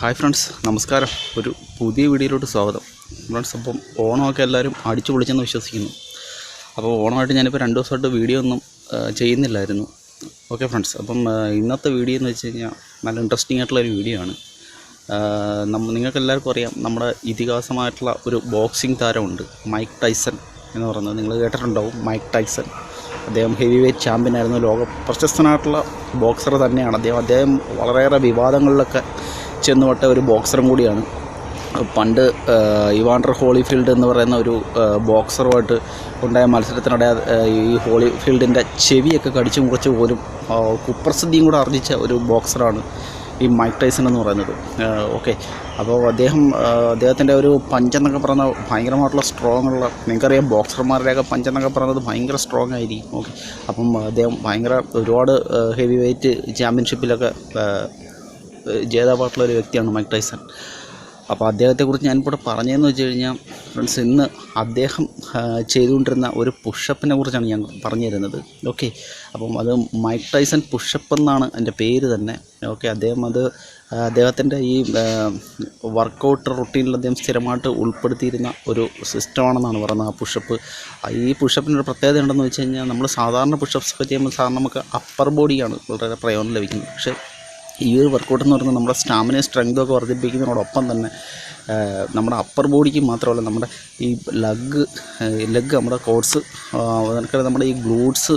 Hi friends നമസ്കാരം. ഒരു പുതിയ വീഡിയോയിലോട്ട് സ്വാഗതം. ഫ്രണ്ട്സ് അപ്പം ഓണമൊക്കെ എല്ലാവരും അടിച്ചു പൊളിച്ചെന്ന് വിശ്വസിക്കുന്നു. അപ്പോൾ ഓണമായിട്ട് ഞാനിപ്പോൾ രണ്ട് ദിവസമായിട്ട് വീഡിയോ ഒന്നും ചെയ്യുന്നില്ലായിരുന്നു. ഓക്കെ ഫ്രണ്ട്സ് അപ്പം ഇന്നത്തെ വീഡിയോ എന്ന് വെച്ച് കഴിഞ്ഞാൽ നല്ല ഇൻട്രസ്റ്റിംഗ് ആയിട്ടുള്ള ഒരു വീഡിയോ ആണ്. നമ്മ നിങ്ങൾക്ക് എല്ലാവർക്കും അറിയാം നമ്മുടെ ഇതിഹാസമായിട്ടുള്ള ഒരു ബോക്സിംഗ് താരമുണ്ട് മൈക്ക് ടൈസൺ എന്ന് പറയുന്നത്. നിങ്ങൾ കേട്ടിട്ടുണ്ടാവും മൈക്ക് ടൈസൺ. അദ്ദേഹം ഹെവി വെയ്റ്റ് ചാമ്പ്യനായിരുന്നു ലോക പ്രശസ്തനായിട്ടുള്ള ബോക്സർ തന്നെയാണ്. അദ്ദേഹം അദ്ദേഹം വളരെയേറെ വിവാദങ്ങളിലൊക്കെ ചെന്നുപെട്ട ഒരു ബോക്സറും കൂടിയാണ്. പണ്ട് ഇവാണ്ടർ ഹോളിഫീൽഡ് എന്ന് പറയുന്ന ഒരു ബോക്സറുമായിട്ട് ഉണ്ടായ മത്സരത്തിനിടെ ഈ ഹോളിഫീൽഡിന്റെ ചെവിയൊക്കെ കടിച്ചു മുറിച്ച് പോലും കുപ്രസിദ്ധിയും കൂടെ ആർജിച്ച ഒരു ബോക്സറാണ് ഈ മൈക്ക് ടൈസൺ എന്ന് പറയുന്നത്. ഓക്കെ. അപ്പോൾ അദ്ദേഹം അദ്ദേഹത്തിന്റെ ഒരു പഞ്ചെന്നൊക്കെ പറയുന്ന ഭയങ്കരമായിട്ടുള്ള സ്ട്രോങ് ഉള്ള നിങ്ങൾക്കറിയാം ബോക്സർമാരുടെയൊക്കെ പഞ്ചെന്നൊക്കെ പറയുന്നത് ഭയങ്കര സ്ട്രോങ് ആയിരിക്കും. ഓക്കെ. അപ്പം അദ്ദേഹം ഭയങ്കര ഒരുപാട് ഹെവി വെയ്റ്റ് ചാമ്പ്യൻഷിപ്പിലൊക്കെ ജേതാവായിട്ടുള്ള ഒരു വ്യക്തിയാണ് മൈക്ക് ടൈസൺ. അപ്പോൾ അദ്ദേഹത്തെക്കുറിച്ച് ഞാനിപ്പോൾ പറഞ്ഞതെന്ന് വെച്ച് കഴിഞ്ഞാൽ ഫ്രണ്ട്സ് ഇന്ന് അദ്ദേഹം ചെയ്തുകൊണ്ടിരുന്ന ഒരു പുഷപ്പിനെ കുറിച്ചാണ് ഞാൻ പറഞ്ഞു തരുന്നത് ഓക്കെ? അപ്പം അത് മൈക്ക് ടൈസൺ പുഷപ്പ് എന്നാണ് എന്റെ പേര് തന്നെ. ഓക്കെ? അദ്ദേഹം അത് അദ്ദേഹത്തിന്റെ ഈ വർക്കൗട്ട് റുട്ടീനിൽ അദ്ദേഹം സ്ഥിരമായിട്ട് ഉൾപ്പെടുത്തിയിരുന്ന ഒരു സിസ്റ്റമാണെന്നാണ് പറയുന്നത് ആ പുഷപ്പ്. ഈ പുഷപ്പിനൊരു പ്രത്യേകത ഉണ്ടെന്ന് വെച്ച് കഴിഞ്ഞാൽ നമ്മൾ സാധാരണ പുഷപ്സ് ഒക്കെ ചെയ്യുമ്പോൾ സാധാരണ നമുക്ക് അപ്പർ ബോഡിയാണ് വളരെ പ്രയോജനം ലഭിക്കുന്നത്. പക്ഷേ ഈ ഒരു വർക്കൗട്ട് എന്ന് പറയുന്നത് നമ്മുടെ സ്റ്റാമിനയും സ്ട്രെങ്തും ഒക്കെ വർദ്ധിപ്പിക്കുന്നതിനോടൊപ്പം തന്നെ നമ്മുടെ അപ്പർ ബോഡിക്ക് മാത്രമല്ല നമ്മുടെ ഈ ലഗ് ലെഗ് നമ്മുടെ കോഡ്സ് അതൊക്കെ നമ്മുടെ ഈ ഗ്ലൂട്ട്സ്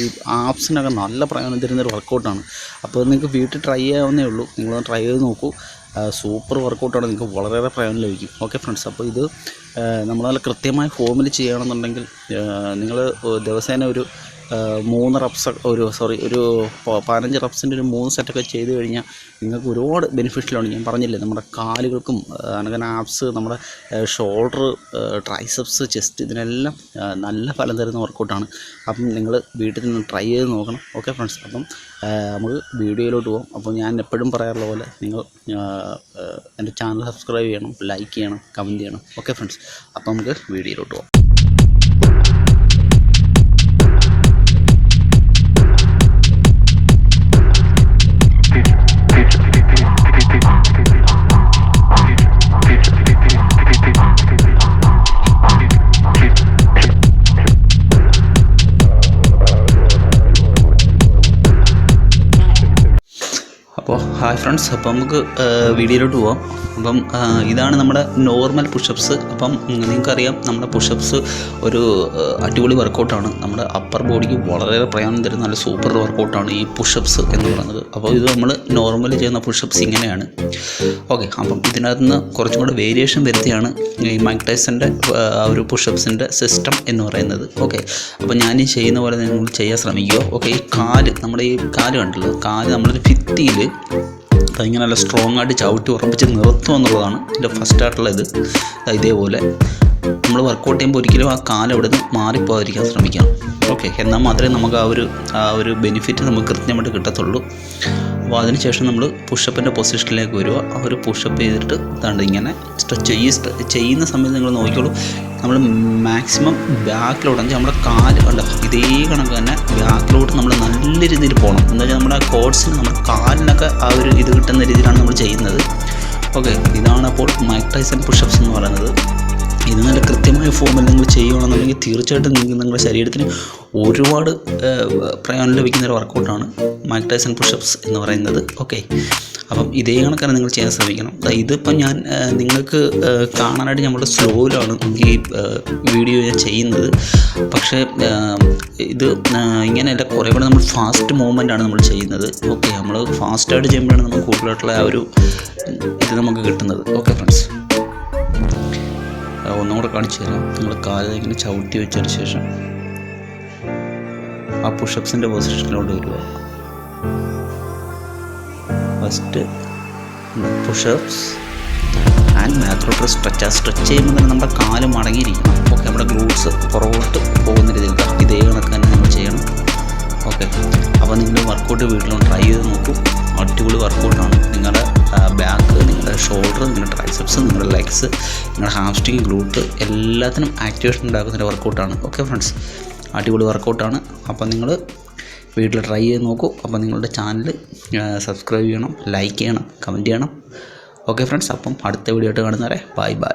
ഈ ആപ്സിനൊക്കെ നല്ല പ്രയോജനം തരുന്ന ഒരു വർക്കൗട്ടാണ് അപ്പോൾ നിങ്ങൾക്ക് വീട്ടിൽ ട്രൈ ചെയ്യാവുന്നേ ഉള്ളൂ. നിങ്ങളൊന്ന് ട്രൈ ചെയ്ത് നോക്കൂ. സൂപ്പർ വർക്കൗട്ടാണ് നിങ്ങൾക്ക് വളരെയേറെ പ്രയോജനം ലഭിക്കും. ഓക്കെ ഫ്രണ്ട്സ് അപ്പോൾ ഇത് നമ്മൾ നല്ല കൃത്യമായ ഫോമിൽ ചെയ്യണമെന്നുണ്ടെങ്കിൽ നിങ്ങൾ ദിവസേന ഒരു മൂന്ന് റപ്സ് ഒരു സോറി ഒരു പതിനഞ്ച് റപ്സിന്റെ ഒരു മൂന്ന് സെറ്റൊക്കെ ചെയ്ത് കഴിഞ്ഞാൽ നിങ്ങൾക്ക് ഒരുപാട് ബെനിഫിഷ്യലാണ് ഞാൻ പറഞ്ഞില്ലേ നമ്മുടെ കാലുകൾക്കും അങ്ങനെ ആപ്സ് നമ്മുടെ ഷോൾഡർ ട്രൈസെപ്സ് ചെസ്റ്റ് ഇതിനെല്ലാം നല്ല ഫലം തരുന്ന വർക്കൗട്ടാണ് അപ്പം നിങ്ങൾ വീട്ടിൽ നിന്ന് ട്രൈ ചെയ്ത് നോക്കണം. ഓക്കെ ഫ്രണ്ട്സ് അപ്പം നമുക്ക് വീഡിയോയിലോട്ട് പോകാം അപ്പോൾ ഞാൻ എപ്പോഴും പറയാറുള്ള പോലെ നിങ്ങൾ എന്റെ ചാനൽ സബ്സ്ക്രൈബ് ചെയ്യണം ലൈക്ക് ചെയ്യണം കമന്റ് ചെയ്യണം. ഓക്കെ ഫ്രണ്ട്സ് അപ്പോൾ നമുക്ക് വീഡിയോയിലോട്ട് പോകാം അപ്പോൾ ഹായ് ഫ്രണ്ട്സ് അപ്പോൾ നമുക്ക് വീഡിയോയിലോട്ട് പോവാം. അപ്പം ഇതാണ് നമ്മുടെ നോർമൽ പുഷപ്സ് അപ്പം നിങ്ങൾക്കറിയാം നമ്മുടെ പുഷപ്സ് ഒരു അടിപൊളി വർക്കൗട്ടാണ് നമ്മുടെ അപ്പർ ബോഡിക്ക് വളരെയേറെ പ്രയോജനം തരുന്ന നല്ല സൂപ്പർ വർക്കൗട്ടാണ് ഈ പുഷപ്സ് എന്ന് പറയുന്നത്. അപ്പോൾ ഇത് നമ്മൾ നോർമലി ചെയ്യുന്ന പുഷപ്സ് ഇങ്ങനെയാണ്. ഓക്കെ അപ്പം ഇതിനകത്ത് നിന്ന് കുറച്ചും കൂടെ വേരിയേഷൻ വരുത്തിയാണ് ഈ മൈക്ക് ഒരു പുഷപ്സിന്റെ സിസ്റ്റം എന്ന് പറയുന്നത്. ഓക്കെ അപ്പോൾ ഞാൻ ചെയ്യുന്ന പോലെ നിങ്ങൾ ചെയ്യാൻ ശ്രമിക്കുക. ഓക്കെ ഈ കാൽ നമ്മുടെ ഈ കാൽ കണ്ടല്ലോ? കാൽ നമ്മളൊരു ഭിത്തിയിൽ അതിങ്ങനെ നല്ല സ്ട്രോങ് ആയിട്ട് ചവിട്ടി ഉറപ്പിച്ച് നിർത്തും എന്നുള്ളതാണ് എന്റെ ഫസ്റ്റ് ആയിട്ടുള്ള ഇത്. ഇതേപോലെ. നമ്മൾ വർക്കൗട്ട് ചെയ്യുമ്പോൾ ഒരിക്കലും ആ കാലം ഇവിടെ നിന്ന് മാറിപ്പോകാതിരിക്കാൻ ശ്രമിക്കണം. ഓക്കെ എന്നാൽ മാത്രമേ നമുക്ക് ആ ഒരു ആ ഒരു ബെനിഫിറ്റ് നമുക്ക് കൃത്യമായിട്ട് കിട്ടത്തുള്ളൂ. അപ്പോൾ അതിനുശേഷം നമ്മൾ പുഷപ്പിന്റെ പൊസിഷനിലേക്ക് വരിക ആ ഒരു പുഷപ്പ് ചെയ്തിട്ട് ഇതാണ്ട് ഇങ്ങനെ സ്ട്രെച്ച് ഈ ചെയ്യുന്ന സമയത്ത് നിങ്ങൾ നോക്കിക്കോളൂ. നമ്മൾ മാക്സിമം ബാക്കിലോട്ട് നമ്മുടെ കാൽ കണ്ട? ഇതേ കണക്ക് തന്നെ ബാക്കിലോട്ട് നമ്മൾ നല്ല രീതിയിൽ പോകണം എന്താ വെച്ചാൽ നമ്മുടെ കോഡ്സിന് നമ്മുടെ കാലിനൊക്കെ ആ ഒരു ഇത് കിട്ടുന്ന രീതിയിലാണ് നമ്മൾ ചെയ്യുന്നത്. ഓക്കെ ഇതാണ് അപ്പോൾ മൈക്ക് പുഷപ്സ് എന്ന് പറയുന്നത്. ഇത് നല്ല കൃത്യമായ ഫോമിൽ നിങ്ങൾ ചെയ്യുകയാണെന്നുണ്ടെങ്കിൽ തീർച്ചയായിട്ടും നിങ്ങൾക്ക് നിങ്ങളുടെ ശരീരത്തിന് ഒരുപാട് പ്രയോജനം ലഭിക്കുന്ന ഒരു വർക്കൗട്ടാണ് മൈക്ക് പുഷപ്സ് എന്ന് പറയുന്നത്. ഓക്കെ അപ്പം ഇതേ കണക്കാണ് നിങ്ങൾ ചെയ്യാൻ ശ്രമിക്കണം. ഇതിപ്പം ഞാൻ നിങ്ങൾക്ക് കാണാനായിട്ട് നമ്മുടെ സ്ലോയിലാണ് ഈ വീഡിയോ ഞാൻ ചെയ്യുന്നത്. പക്ഷേ ഇത് ഇങ്ങനെ ഇങ്ങനെയല്ല കുറേ കൂടെ നമ്മൾ ഫാസ്റ്റ് മൂവ്മെന്റ് ആണ് നമ്മൾ ചെയ്യുന്നത്. ഓക്കെ നമ്മൾ ഫാസ്റ്റായിട്ട് ചെയ്യുമ്പോഴാണ് നമുക്ക് കൂടുതലായിട്ടുള്ള ആ ഒരു ഇത് നമുക്ക് കിട്ടുന്നത്. ഓക്കെ ഫ്രണ്ട്സ് ഒന്നുകൂടെ ഒന്നും കാണിച്ചു തരാം. നിങ്ങൾ കാൽ ഇങ്ങനെ ചവിട്ടി വെച്ചതിന് ശേഷം ആ പുഷപ്സിന്റെ പൊസിഷനിലോട്ട് വരിക ഫസ്റ്റ് പുഷപ്സ് ആൻഡ് മാക്രോട്ട് സ്ട്രെച്ച് ആ സ്ട്രെച്ച് ചെയ്യുമ്പോൾ തന്നെ നമ്മുടെ കാൽ മടങ്ങിയിരിക്കണം. ഓക്കെ നമ്മുടെ ഗ്ലൂട്ട്സ് പുറകോട്ട് പോകുന്ന രീതിയിൽ ഇതേ കണക്ക് തന്നെ നമ്മൾ ചെയ്യണം. ഓക്കെ അപ്പോൾ നിങ്ങൾ വർക്കൗട്ട് വീട്ടിലൊന്ന് ട്രൈ ചെയ്ത് നോക്കൂ. അടിപൊളി വർക്കൗട്ടാണ് നിങ്ങളുടെ ബാക്ക് നിങ്ങളുടെ ഷോൾഡർ നിങ്ങളുടെ ട്രൈസെപ്സ് നിങ്ങളുടെ ലെഗ്സ് നിങ്ങളുടെ ഹാംസ്ട്രിങ് ഗ്ലൂട്ട് എല്ലാത്തിനും ആക്ടിവേഷൻ ഉണ്ടാക്കുന്ന ഒരു വർക്കൗട്ടാണ് ഓക്കെ ഫ്രണ്ട്സ് അടിപൊളി വർക്കൗട്ടാണ് അപ്പോൾ നിങ്ങൾ വീട്ടിൽ ട്രൈ ചെയ്ത് നോക്കൂ. അപ്പോൾ നിങ്ങളുടെ ചാനൽ സബ്സ്ക്രൈബ് ചെയ്യണം ലൈക്ക് ചെയ്യണം കമന്റ് ചെയ്യണം. ഓക്കെ ഫ്രണ്ട്സ് അപ്പം അടുത്ത വീഡിയോ ആയിട്ട് കാണുന്നവരെ ബൈ ബൈ